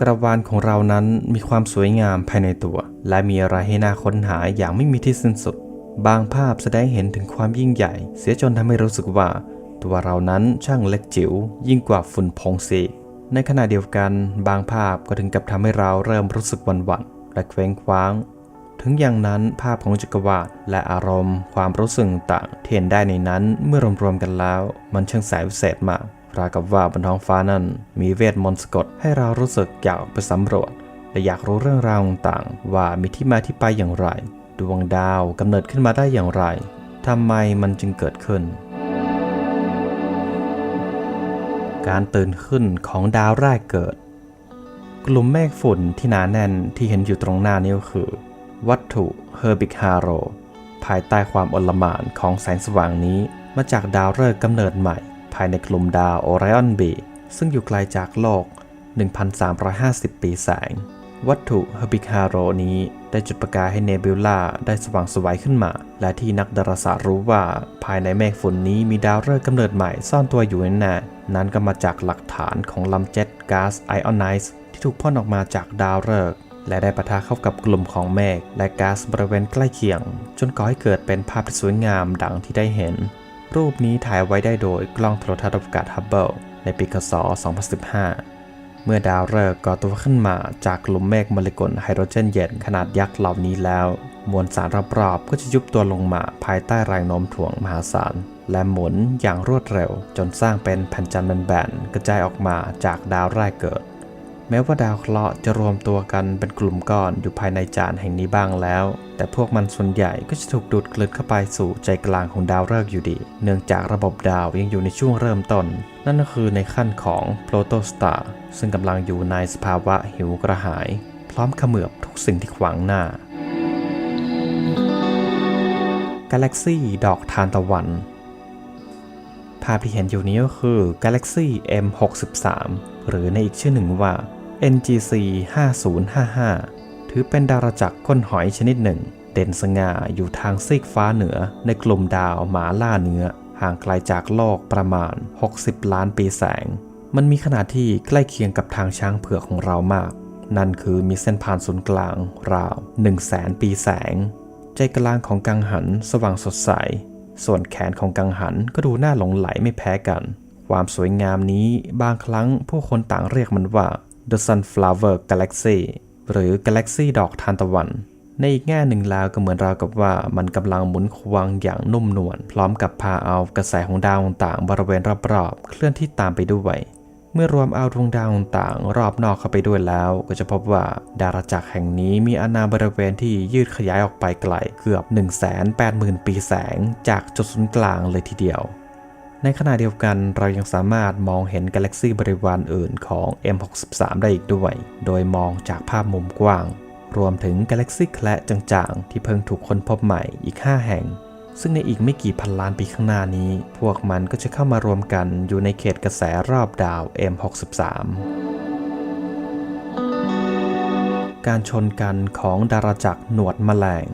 กระวานของเรานั้นมีความสวยงามภายในตัว และมีอะไรให้น่าค้นหาอย่างไม่มีที่สิ้นสุด บางภาพแสดงเห็นถึงความยิ่งใหญ่ เสียจนทำให้รู้สึกว่า ตัวเรานั้นช่างเล็กจิ๋วยิ่งกว่าฝุ่นพงสีในขณะเดียวกัน บางภาพก็ถึงกับทำให้เราเริ่มรู้สึกหวั่นและเคว้งคว้าง ถึงอย่างนั้นภาพของจักรวาลและอารมณ์ ความรู้สึกต่างที่เห็นได้ในนั้นเมื่อรวมๆกันแล้ว มันช่างแสนวิเศษมาก ราวกับว่าบนท้องฟ้านั้นมีเวทมนต์สะกดให้เรารู้สึกอยากออกไปสำรวจและอยากรู้เรื่องราวต่างๆ ว่ามีที่มาที่ไปอย่างไร ดวงดาวกำเนิดขึ้นมาได้อย่างไรทำไมมันจึงเกิดขึ้น การตื่นขึ้นของดาวแรกเกิด กลุ่มเมฆฝุ่นที่หนาแน่นที่เห็นอยู่ตรงหน้านี้ก็คือ วัตถุเฮอร์บิกฮาโรภายใต้ความอลหม่านของแสงสว่างนี้มาจากดาวฤกษ์กำเนิดใหม่ ภายในกลุ่มดาวโอไรออนบีซึ่งอยู่ไกลจากโลก 1,350 ปีแสง วัตถุเฮบิกฮาโรนี้ได้จุดประกายให้เนบิวลาได้สว่างสวัยขึ้นมา และที่นักดาราศาสตร์รู้ว่าภายในเมฆฝนนี้มีดาวฤกษ์กำเนิดใหม่ซ่อนตัวอยู่แน่ๆนั้นก็มาจากหลักฐานของลำเจ็ตก๊าซไอออนไนซ์ที่ถูกพ่นออกมาจากดาวฤกษ์และได้ปะทะเข้ากับกลุ่มของเมฆและก๊าซบริเวณใกล้เคียง จนก่อให้เกิดเป็นภาพที่สวยงามดังที่ได้เห็น รูปนี้ถ่ายไว้ได้โดยกล้องโทรทัศน์อวกาศฮับเบิลในปีคศ 2015 เมื่อดาวฤกษ์ก่อตัวขึ้นมาจากกลุ่มเมฆโมเลกุลไฮโดรเจนเย็นขนาดยักษ์เหล่านี้แล้ว มวลสารรอบๆก็จะยุบตัวลงมาภายใต้แรงโน้มถ่วงมหาศาล และหมุนอย่างรวดเร็ว จนสร้างเป็นแผ่นจันทร์แบนๆกระจายออกมาจากดาวแรกเกิด แม้ว่าดาวเคราะห์จะรวมตัวกันเป็นกลุ่มก้อนอยู่ภายในจานแห่งนี้บ้างแล้ว แต่พวกมันส่วนใหญ่ก็จะถูกดูดกลืนเข้าไปสู่ใจกลางของดาวฤกษ์อยู่ดี เนื่องจากระบบดาวยังอยู่ในช่วงเริ่มต้น นั่นก็คือในขั้นของโปรโตสตาร์ซึ่งกำลังอยู่ในสภาวะหิวกระหาย พร้อมขมือบทุกสิ่งที่ขวางหน้ากาแล็กซี่ดอกทานตะวัน ภาพที่เห็นอยู่นี้ก็คือ Galaxy M63 หรือในอีกชื่อหนึ่งว่า NGC 5055 ถือเป็นดาราจักรก้นหอยชนิดหนึ่ง เด่นสง่าอยู่ทางซีกฟ้าเหนือในกลุ่มดาวหมาล่าเนื้อ ห่างไกลจากโลกประมาณ 60 ล้านปีแสง มันมีขนาดที่ใกล้เคียงกับทางช้างเผือกของเรามาก นั่นคือมีเส้นผ่านศูนย์กลาง ราว 1 0 0 0 0แสนปีแสง ใจกลางของกังหันสว่างสดใส ส่วนแขนของกังหันก็ดูน่าหลงไหลไม่แพ้กัน ความสวยงามนี้บางครั้งผู้คนต่างเรียกมันว่า The Sunflower Galaxy หรือ Galaxy ดอกทานตะวัน ในอีกแง่หนึ่งแล้วก็เหมือนราวกับว่ามันกำลังหมุนควงอย่างนุ่มนวลพร้อมกับพาเอากระแสของดาวต่างๆบริเวณรอบๆ เคลื่อนที่ตามไปด้วย เมื่อรวมเอาดวงดาวต่างๆรอบนอกเข้าไปด้วยแล้ว ก็จะพบว่าดาราจักรแห่งนี้มีอาณาบริเวณที่ยืดขยายออกไปไกลเกือบ 180,000 ปีแสง จากจุดศูนย์กลางเลยทีเดียว ในขณะเดียวกันเรายังสามารถมองเห็นกาแล็กซีบริวารอื่นของ M63 ได้อีกด้วย โดยมองจากภาพมุมกว้าง รวมถึงกาแล็กซีแคละจางๆ ที่เพิ่งถูกค้นพบใหม่อีก 5 แห่ง ซึ่งในอีกไม่กี่พันล้านปีข้างหน้านี้ พวกมันก็จะเข้ามารวมกันอยู่ในเขตกระแสรอบดาว M63 การชนกันของดาราจักรหนวดแมลง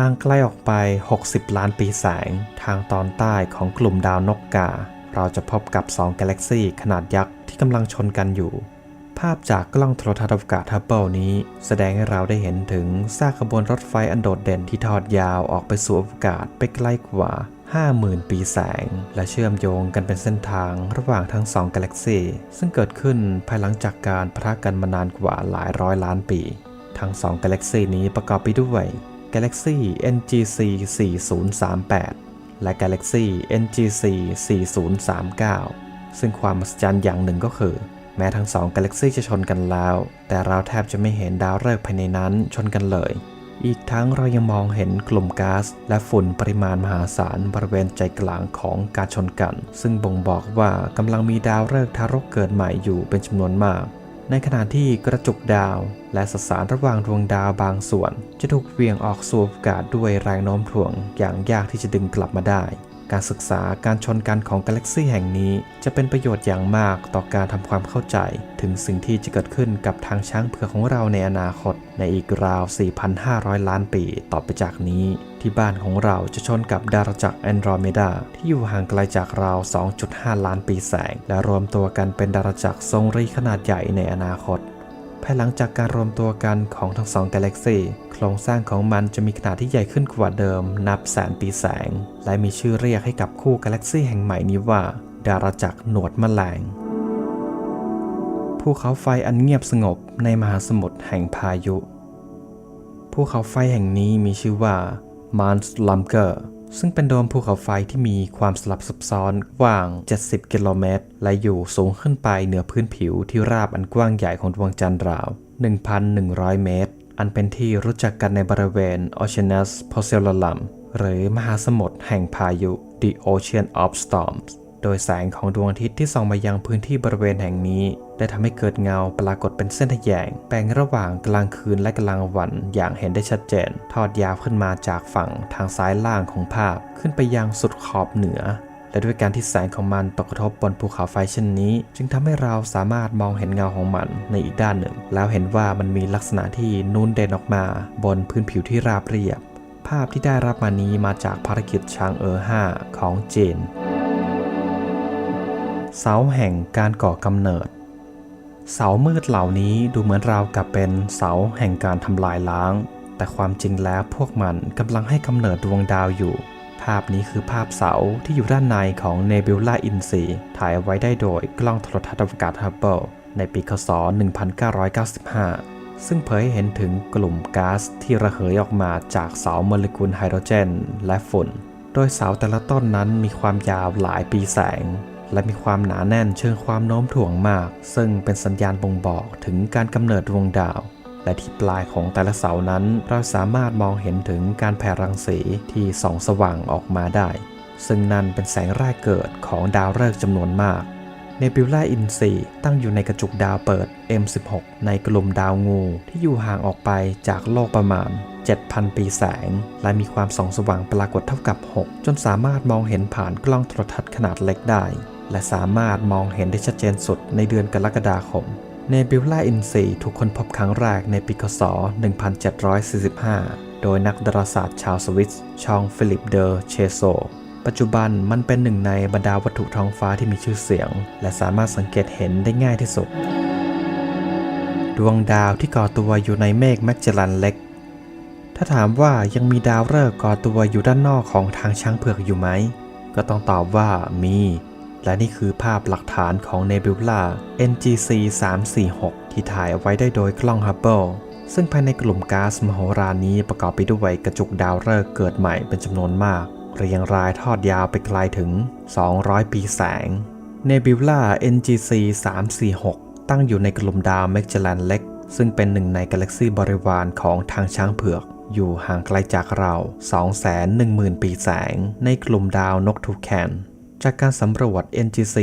ห่างไกลออกไป 60 ล้านปีแสง ทางตอนใต้ของกลุ่มดาวนกกา เราจะพบกับ 2 กาแล็กซีขนาดยักษ์ที่กำลังชนกันอยู่ ภาพจากกล้องโทรทัศน์อวกาศฮับเบิลนี้ แสดงให้เราได้เห็นถึงซากขบวนรถไฟอันโดดเด่นที่ทอดยาวออกไปสู่อวกาศไปไกลกว่า 50,000 ปีแสง และเชื่อมโยงกันเป็นเส้นทางระหว่างทั้งสองกาแล็กซีซึ่งเกิดขึ้นภายหลังจากการพระกันมานานกว่าหลายร้อยล้านปี ทั้งสองกาแล็กซีนี้ประกอบไปด้วย Galaxy NGC 4038 และ Galaxy NGC 4039 ซึ่งความมหัศจรรย์อย่างหนึ่งก็คือ แม้ทั้งสองกาแล็กซีจะชนกันแล้ว แต่เราแทบจะไม่เห็นดาวฤกษ์ภายในนั้นชนกันเลย อีกทั้งเรายังมองเห็นกลุ่มก๊าซและฝุ่นปริมาณมหาศาลบริเวณใจกลางของการชนกัน ซึ่งบ่งบอกว่ากำลังมีดาวฤกษ์ทารกเกิดใหม่อยู่เป็นจำนวนมาก ในขณะที่กระจุกดาว และสสารระหว่างดวงดาวบางส่วน จะถูกเวี่ยงออกสู่อากาศด้วยแรงโน้มถ่วงอย่างยากที่จะดึงกลับมาได้ การศึกษาการชนกันของกาแล็กซีแห่งนี้ จะเป็นประโยชน์อย่างมากต่อการทำความเข้าใจ ถึงสิ่งที่จะเกิดขึ้นกับทางช้างเผือกของเราในอนาคต ในอีกราว 4,500 ล้านปีต่อไปจากนี้ ที่บ้านของเราจะชนกับดาวจักรแอนดรอเมดาที่อยู่ห่างไกลจากเรา 2.5 ล้านปีแสง และรวมตัวกันเป็นดาวจักรทรงรีขนาดใหญ่ในอนาคต ภายหลังจากการรวมตัวกันของทั้งสองกาแล็กซีโครงสร้างของมันจะมีขนาดที่ใหญ่ขึ้นกว่าเดิม นับแสนปีแสง และมีชื่อเรียกให้กับคู่กาแล็กซีแห่งใหม่นี้ว่า ดาราจักรหนวดแมลงภูเขาไฟอันเงียบสงบในมหาสมุทรแห่งพายุภูเขาไฟแห่งนี้มีชื่อว่ามานส์ลัมเกอร์ ซึ่งเป็นโดมภูเขาไฟที่มีความสลับซับซ้อนกว้าง 70 กิโลเมตร และอยู่สูงขึ้นไปเหนือพื้นผิวที่ราบอันกว้างใหญ่ของดวงจันทร์ราว 1,100 เมตร อันเป็นที่รู้จักกันในบริเวณ Oceanus Procellarum หรือมหาสมุทรแห่งพายุ The Ocean of Storms โดยแสงของดวงอาทิตย์ที่ส่องมายังพื้นที่บริเวณแห่งนี้ ได้ทำให้เกิดเงาปรากฏเป็นเส้นทะแยงแบ่งระหว่างกลางคืนและกลางวันอย่างเห็นได้ชัดเจน ทอดยาวขึ้นมาจากฝั่งทางซ้ายล่างของภาพ ขึ้นไปยังสุดขอบเหนือ และด้วยการที่แสงของมันตกกระทบบนภูเขาไฟเช่นนี้ จึงทำให้เราสามารถมองเห็นเงาของมันในอีกด้านหนึ่ง แล้วเห็นว่ามันมีลักษณะที่นูนเด่นออกมา บนพื้นผิวที่ราบเรียบ ภาพที่ได้รับมานี้มาจากภารกิจช้างเออ5ของเจน เสาแห่งการก่อกำเนิด เสามืดเหล่านี้ดูเหมือนราวกับเป็นเสาแห่งการทำลายล้าง แต่ความจริงแล้วพวกมันกำลังให้กำเนิดดวงดาวอยู่ ภาพนี้คือภาพเสาที่อยู่ด้านในของเนบิวลาอินซีถ่ายไว้ได้โดยกล้องโทรทัศน์อวกาศฮับเบิลในปีคศ 1995 ซึ่งเผยให้เห็นถึงกลุ่มก๊าซที่ระเหยออกมาจากเสาโมเลกุลไฮโดรเจน และฝุ่น โดยเสาแต่ละต้นนั้นมีความยาวหลายปีแสง และมีความหนาแน่นเชิงความโน้มถ่วงมาก ซึ่งเป็นสัญญาณบ่งบอกถึงการกำเนิดดวงดาว และที่ปลายของแต่ละเสานั้น เราสามารถมองเห็นถึงการแผ่รังสีที่ส่องสว่างออกมาได้ ซึ่งนั่นเป็นแสงแรกเกิดของดาวฤกษ์จำนวนมากเนบิวลาอินซีตั้งอยู่ในกระจุกดาวเปิด M16 ในกลุ่มดาวงูที่อยู่ห่างออกไปจากโลกประมาณ 7,000 ปีแสง และมีความส่องสว่างปรากฏเท่ากับ 6 จนสามารถมองเห็นผ่านกล้องโทรทัศน์ขนาดเล็กได้ และสามารถมองเห็นได้ชัดเจนสุดในเดือนกรกฎาคม เนบิวลาอินซีถูกค้นพบครั้งแรกในปีคศ 1745 โดยนักดาราศาสตร์ชาวสวิสชองฟิลิปเดอเชโซ ปัจจุบันมันเป็นหนึ่งในบรรดาวัตถุท้องฟ้าที่มีชื่อเสียง และสามารถสังเกตเห็นได้ง่ายที่สุด ดวงดาวที่ก่อตัวอยู่ในเมฆแมกเจลันเล็กถ้าถามว่ายังมีดาวฤกษ์ก่อตัวอยู่ด้านนอกของทางช้างเผือกอยู่ไหม ก็ต้องตอบว่ามี และนี่คือภาพหลักฐานของเนบิวลา NGC 346 ที่ถ่ายเอาไว้ได้โดยกล้องฮับเบิลซึ่งภายในกลุ่มก๊าซมโหฬารนี้ประกอบไปด้วยกระจุกดาวฤกษ์เกิดใหม่เป็นจำนวนมาก เรียงรายทอดยาวไปไกลถึง 200 ปีแสงเนบิวลา NGC 346 ตั้งอยู่ในกลุ่มดาวเมกเจลันเล็ก ซึ่งเป็นหนึ่งในกาแล็กซีบริวารของทางช้างเผือก อยู่ห่างไกลจากเรา 210,000 ปีแสง ในกลุ่มดาวนกทูแคน จากการสำรวจ NGC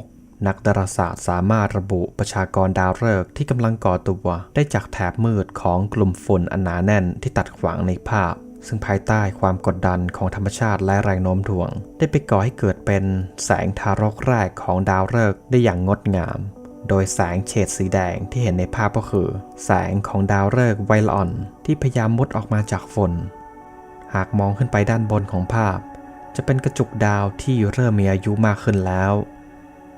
346 นักดาราศาสตร์สามารถระบุประชากรดาวฤกษ์ที่กำลังก่อตัว ได้จากแถบมืดของกลุ่มฝุ่นอันหนาแน่นที่ตัดขวางในภาพ ซึ่งภายใต้ความกดดันของธรรมชาติและแรงโน้มถ่วง ได้ไปก่อให้เกิดเป็นแสงทารกแรกของดาวฤกษ์ได้อย่างงดงาม โดยแสงเฉดสีแดงที่เห็นในภาพก็คือ แสงของดาวฤกษ์ไวลอน ที่พยายามมุดออกมาจากฝุ่น หากมองขึ้นไปด้านบนของภาพ จะเป็นกระจุกดาวที่เริ่มมีอายุมากขึ้นแล้ว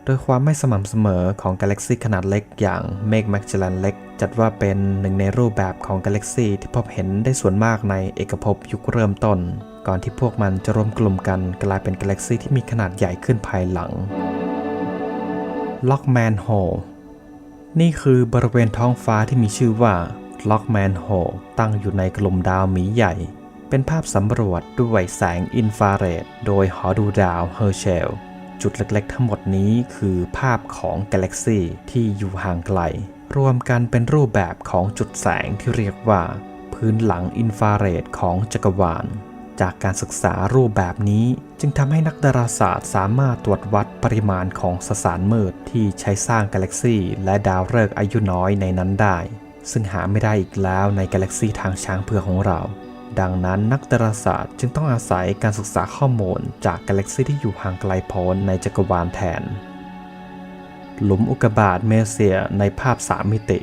โดยความไม่สม่ำเสมอของกาแล็กซีขนาดเล็กอย่างเมฆแมกเจลันเล็ก จัดว่าเป็นหนึ่งในรูปแบบของกาแล็กซีที่พบเห็นได้ส่วนมากในเอกภพยุคเริ่มต้น ก่อนที่พวกมันจะรวมกลุ่มกันกลายเป็นกาแล็กซีที่มีขนาดใหญ่ขึ้นภายหลังล็อกแมนโฮนี่คือบริเวณท้องฟ้าที่มีชื่อว่าล็อกแมนโฮตั้งอยู่ในกลุ่มดาวหมีใหญ่ เป็นภาพสำรวจด้วยแสงอินฟราเรดโดยหอดูดาวเฮอร์เชลจุดเล็กๆทั้งหมดนี้คือภาพของกาแล็กซีที่อยู่ห่างไกล รวมกันเป็นรูปแบบของจุดแสงที่เรียกว่า พื้นหลังอินฟราเรดของจักรวาล จากการศึกษารูปแบบนี้จึงทำให้นักดาราศาสตร์สามารถตรวจวัดปริมาณของสสารมืดที่ใช้สร้างกาแล็กซีและดาวฤกษ์อายุน้อยในนั้นได้ ซึ่งหาไม่ได้อีกแล้วในกาแล็กซีทางช้างเผือกของเรา ดังนั้นนักดาราศาสตร์จึงต้องอาศัยการศึกษาข้อมูลจากกาแล็กซีที่อยู่ห่างไกลโพ้นในจักรวาลแทน หลุมอุกกาบาตเมเซียในภาพสามมิติ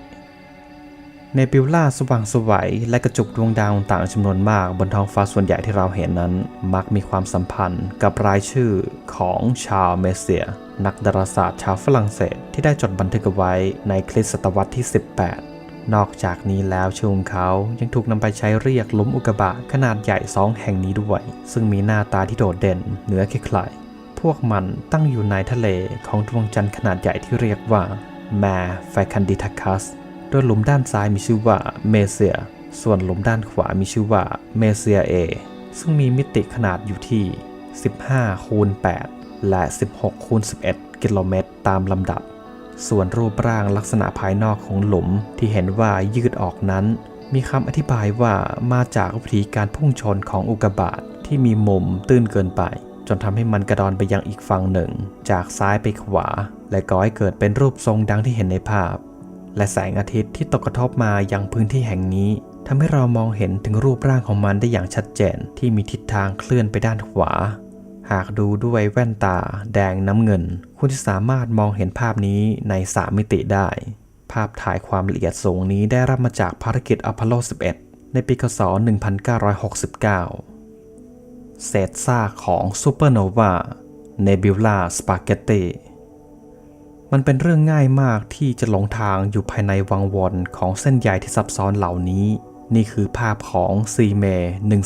ในบิวล่าสว่างสวัยและกระจุกดวงดาวต่างจำนวนมากบนท้องฟ้าส่วนใหญ่ที่เราเห็นนั้น มักมีความสัมพันธ์กับรายชื่อของชาวเมเซีย นักดาราศาสตร์ชาวฝรั่งเศสที่ได้จดบันทึกไว้ในคริสตศตวรรษที่ 18 นอกจากนี้แล้วชื่อของเขายังถูกนำไปใช้เรียกลุมอุกกาบาตขนาดใหญ่สองแห่งนี้ด้วย ซึ่งมีหน้าตาที่โดดเด่นเหนือใครๆพวกมันตั้งอยู่ในทะเลของดวงจันทร์ขนาดใหญ่ที่เรียกว่าแมไฟคันดิทัคัส โดยหลุมด้านซ้ายมีชื่อว่าเมเซีย ส่วนหลุมด้านขวามีชื่อว่าเมเซียเอ ซึ่งมีมิติขนาดอยู่ที่ 15คูณ8และ 16คูณ11 กิโลเมตรตามลำดับ ส่วนรูปร่างลักษณะภายนอกของหลุมที่เห็นว่ายืดออกนั้น มีคำอธิบายว่ามาจากวิธีการพุ่งชนของอุกกาบาตที่มีมุมตื้นเกินไป จนทำให้มันกระดอนไปยังอีกฝั่งหนึ่ง จากซ้ายไปขวา และก่อให้เกิดเป็นรูปทรงดังที่เห็นในภาพ และแสงอาทิตย์ที่ตกกระทบมายังพื้นที่แห่งนี้ทำให้เรามองเห็นถึงรูปร่างของมันได้อย่างชัดเจนที่มีทิศทางเคลื่อนไปด้านขวา หากดูด้วยแว่นตาแดงน้ำเงิน คุณจะสามารถมองเห็นภาพนี้ในสามมิติได้ ภาพถ่ายความละเอียดสูงนี้ได้รับมาจากภารกิจอพอลโล 11 ในปีคศ 1969 เศษซากของซูเปอร์โนวาเนบิวลาสปาเกตตีมันเป็นเรื่องง่ายมากที่จะหลงทางอยู่ภายในวังวนของเส้นใยที่ซับซ้อนเหล่านี้ นี่คือภาพของซีเม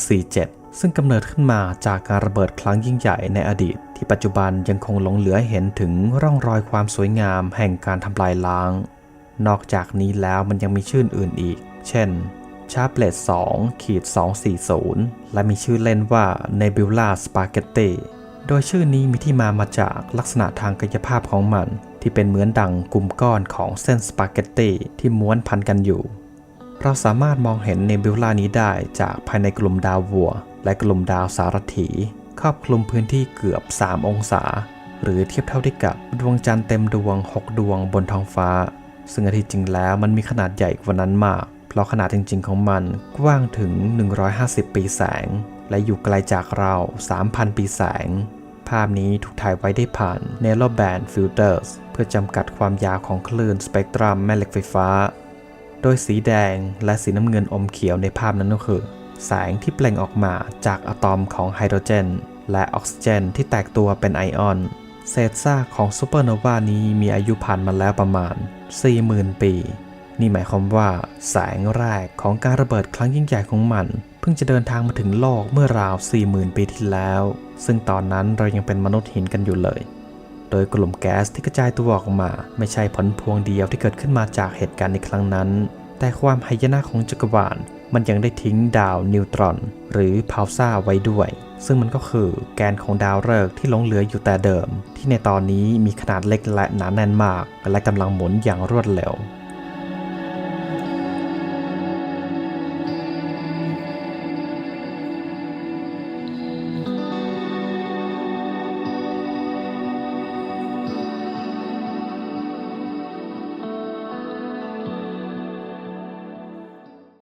147 ซึ่งกำเนิดขึ้นมาจากการระเบิดครั้งยิ่งใหญ่ในอดีต ที่ปัจจุบันยังคงหลงเหลือเห็นถึงร่องรอยความสวยงามแห่งการทำลายล้าง นอกจากนี้แล้วมันยังมีชื่ออื่นอีก เช่นชาร์ปลต2ขีด240 และมีชื่อเล่นว่า Nebula Spaghetti โดยชื่อนี้มีที่มามาจากลักษณะทางกายภาพของมัน ที่เป็นเหมือนดังกลุ่มก้อนของเส้นสปาเกตตีที่ม้วนพันกันอยู่ เราสามารถมองเห็นเนบิวลานี้ได้จากภายในกลุ่มดาววัว และกลุ่มดาวสารถีครอบคลุมพื้นที่เกือบ 3 องศา หรือเทียบเท่าได้กับดวงจันทร์เต็มดวง 6 ดวงบนท้องฟ้า ซึ่งอันที่จริงแล้วมันมีขนาดใหญ่กว่านั้นมาก เพราะขนาดจริง ๆ ของมันกว้างถึง 150 ปีแสง และอยู่ไกลจากเรา 3,000 ปีแสง ภาพนี้ถูกถ่ายไว้ได้ผ่าน n a r o w Band Filters เพื่อจำกัดความยาวของคลื่นสเปกตรัมแม่เหล็กไฟฟ้า โดยสีแดงและสีน้ำเงินอมเขียวในภาพนั้นก็คือ แสงที่เปล่งออกมาจากอะตอมของไฮโดรเจน และออกซิเจนที่แตกตัวเป็นไอออน เศษซากของซูเปอร์โนวานี้มีอายุผ่านมาแล้วประมาณ 40,000 ปี นี่หมายความว่าแสงแรกของการระเบิดครั้งยิ่งใหญ่ของมัน เพิ่งจะเดินทางมาถึงโลกเมื่อราว 40,000 ปีที่แล้ว ซึ่งตอนนั้นเรายังเป็นมนุษย์หินกันอยู่เลยโดยกลุ่มแก๊สที่กระจายตัวออกมา ไม่ใช่ผลพวงเดียวที่เกิดขึ้นมาจากเหตุการณ์ในครั้งนั้น แต่ความหายนะของจักรวาล มันยังได้ทิ้งดาวนิวตรอน หรือพาวซ่าไว้ด้วย ซึ่งมันก็คือแกนของดาวฤกษ์ที่หลงเหลืออยู่แต่เดิม ที่ในตอนนี้มีขนาดเล็กและหนาแน่นมาก และกำลังหมุนอย่างรวดเร็ว